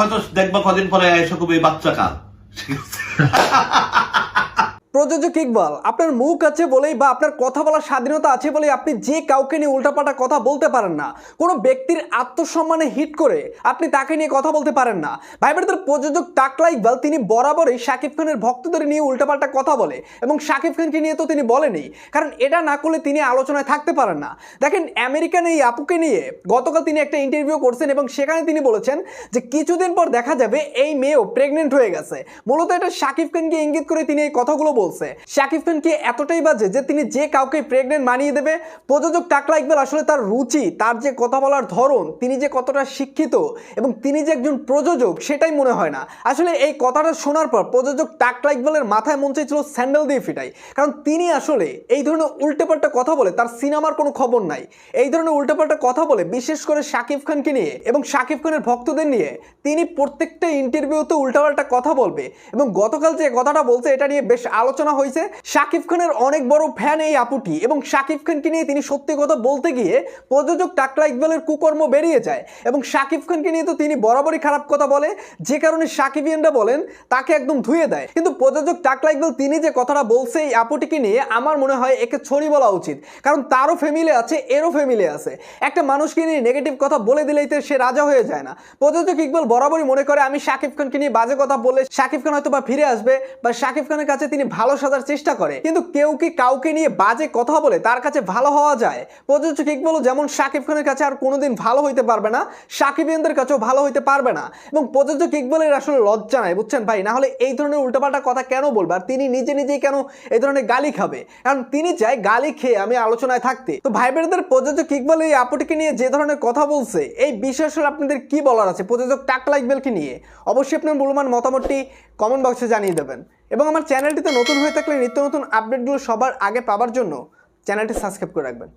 হয়তো দেখবা কদিন পরে এসে এই বাচ্চা কাল। প্রযোজক ইকবাল আপনার মুখ আছে বলেই বা আপনার কথা বলার স্বাধীনতা আছে বলেই আপনি যে কাউকে নিয়ে উল্টাপাল্টা কথা বলতে পারেন না, কোনো ব্যক্তির আত্মসম্মানে হিট করে আপনি তাকে নিয়ে কথা বলতে পারেন না। ভাই ব্রাদার প্রযোজক টাকলা ইকবাল তিনি বরাবরই শাকিব খানের ভক্তদের নিয়ে উল্টাপাল্টা কথা বলে এবং শাকিব খানকে নিয়ে তো তিনি বলেনি কারণ এটা না করলে তিনি আলোচনায় থাকতে পারেন না। দেখেন, আমেরিকান এই আপুকে নিয়ে গতকাল তিনি একটা ইন্টারভিউ করছেন এবং সেখানে তিনি বলেছেন যে কিছুদিন পর দেখা যাবে এই মেয়েও প্রেগনেন্ট হয়ে গেছে। মূলত এটা শাকিব খানকে ইঙ্গিত করে তিনি এই কথাগুলো বলছে। শাকিব খানকে এতটাই বাজে যে তিনি যে কাউকে প্রেগনেন্ট মানিয়ে দেবে। প্রযোজক টাকলা ইকবাল আসলে তার রুচি, তার যে কথা বলার ধরন, তিনি যে কতটা শিক্ষিত এবং তিনি যে একজন প্রযোজক সেটাই মনে হয় না। আসলে এই কথাটা শোনার পর প্রযোজক টাকলা ইকবালের মাথায় মন চাইছিল স্যান্ডেল দিয়ে ফিটাই। কারণ তিনি আসলে এই ধরনের উল্টেপাল্টা কথা বলে তার সিনেমার কোনো খবর নাই। এই ধরনের উল্টেপাল্টা কথা বলে বিশেষ করে শাকিব খানকে নিয়ে এবং শাকিব খানের ভক্তদের নিয়ে তিনি প্রত্যেকটা ইন্টারভিউতে উল্টাপাল্টা কথা বলবে এবং গতকাল যে কথাটা বলছে এটা নিয়ে বেশ আলোচনা হয়েছে। শাকিব খানের অনেক বড় ফ্যান এই আপুটি এবং শাকিব খানকে নিয়ে তিনি সত্যি কথা বলতে গিয়ে প্রযোজক টাকলা ইকবালের কুকর্ম বেরিয়ে যায় এবং শাকিব খানকে নিয়ে তো তিনি বরাবরই খারাপ কথা বলে। যে কারণে সাকিবিয়ানরা বলেন, তাকে একদম ধুয়ে দেয়। কিন্তু প্রযোজক টাকলা ইকবাল তিনি যে কথাটা বলছে এই আপুটিকে নিয়ে আমার মনে হয় একে ছড়ি বলা উচিত। কারণ তারও ফ্যামিলি আছে, এরও ফ্যামিলি আছে। একটা মানুষকে নিয়ে নেগেটিভ কথা বলে দিলেই তো সে রাজা হয়ে যায় না। প্রযোজক ইকবাল বরাবরই মনে করে, আমি শাকিব খানকে নিয়ে বাজে কথা বলে, শাকিব খান হয়তো বা ফিরে আসবে বা শাকিব খানের কাছে তিনি ভালো সাজার চেষ্টা করে। কিন্তু কেউ কি কাউকে নিয়ে বাজে কথা বলে তার কাছে ভালো হওয়া যায়? প্রযোজক ইকবালও যেমন শাকিব খানের কাছে আর কোনোদিন ভালো হইতে পারবে না, সাকিবিয়ানদের কাছেও ভালো হইতে পারবে না। এবং প্রযোজক ইকবালের আসলে লজ্জা নাই, বুঝছেন ভাই? না হলে এই ধরনের উল্টাপাল্টা কথা কেন বলবে? আর তিনি নিজে নিজেই কেন এই ধরনের গালি খাবে? কারণ তিনি চায় গালি খেয়ে আমি আলোচনায় থাকতে। তো ভাই বোনেদের প্রযোজক ইকবাল এই আপুটিকে নিয়ে যে ধরনের কথা বলছে, এই আসলে আপনাদের কি বলার আছে? প্রযোজক টাকলা ইকবালকে নিয়ে। অবশ্যই আপনার মূল্যবান মতামতটি কমেন্ট বক্সে জানিয়ে দেবেন। এবং আমার চ্যানেলটিতে নতুন হয়ে থাকলে নিত্য নতুন আপডেটগুলো সবার আগে পাওয়ার জন্য চ্যানেলটি সাবস্ক্রাইব করে রাখবেন।